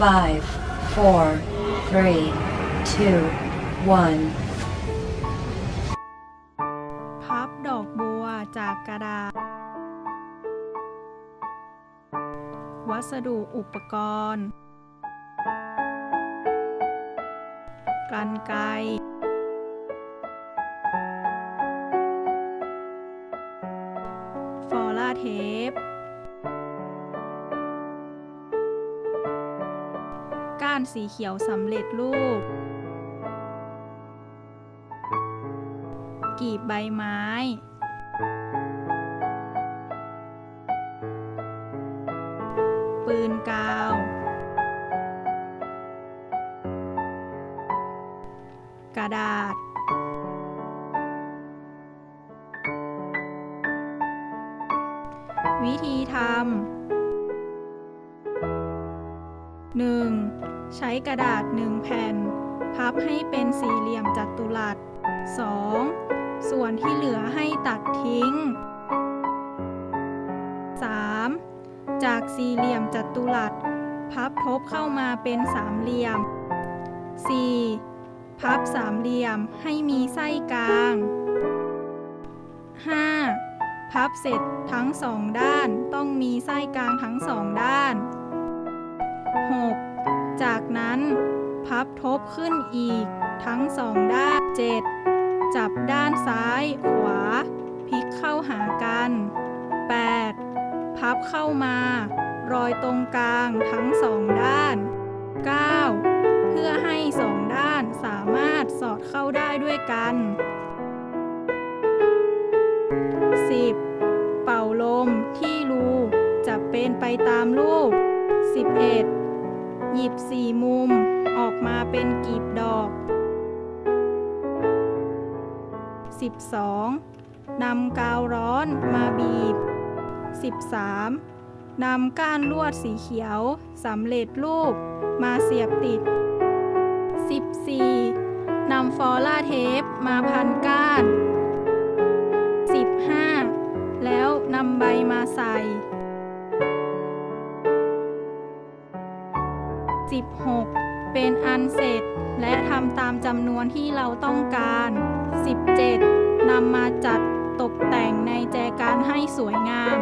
five, four, three, two, one. พับดอกบัวจากกระดาษ วัสดุอุปกรณ์กรรไกรฟอลาเทป ก้านสีเขียวสำเร็จรูป กีบใบไม้ ปืนกาว กระดาษ วิธีทำ 1. ใช้กระดาษ 1 แผ่น พับให้เป็นสี่เหลี่ยมจัตุรัส 2. ส่วนที่เหลือให้ตัดทิ้ง 3. จากสี่เหลี่ยมจัตุรัส พับทบเข้ามาเป็นสามเหลี่ยม 4. พับสามเหลี่ยมให้มีไส้กลาง 5. พับเสร็จทั้งสองด้านต้องมีไส้กลางทั้งสองด้าน 6. จากนั้นพับทบขึ้นอีกทั้งสองด้าน 7. จับด้านซ้ายขวา พลิกเข้าหากัน 8. พับเข้ามา รอยตรงกลางทั้งสองด้าน 9. เพื่อให้สองด้านสามารถสอดเข้าได้ด้วยกัน 10. เป่าลมที่รูจะเป็นไปตามรูป 11. หยิบสี่มุมออกมาเป็นกีบดอก 12. นำกาวร้อนมาบีบ 13. นำก้านลวดสีเขียวสำเร็จรูปมาเสียบติด 14. นำฟอล่าเทปมาพันก้าน 16. เป็นอันเสร็จ และทำตามจำนวนที่เราต้องการ 17. นำมาจัดตกแต่งในแจกันให้สวยงาม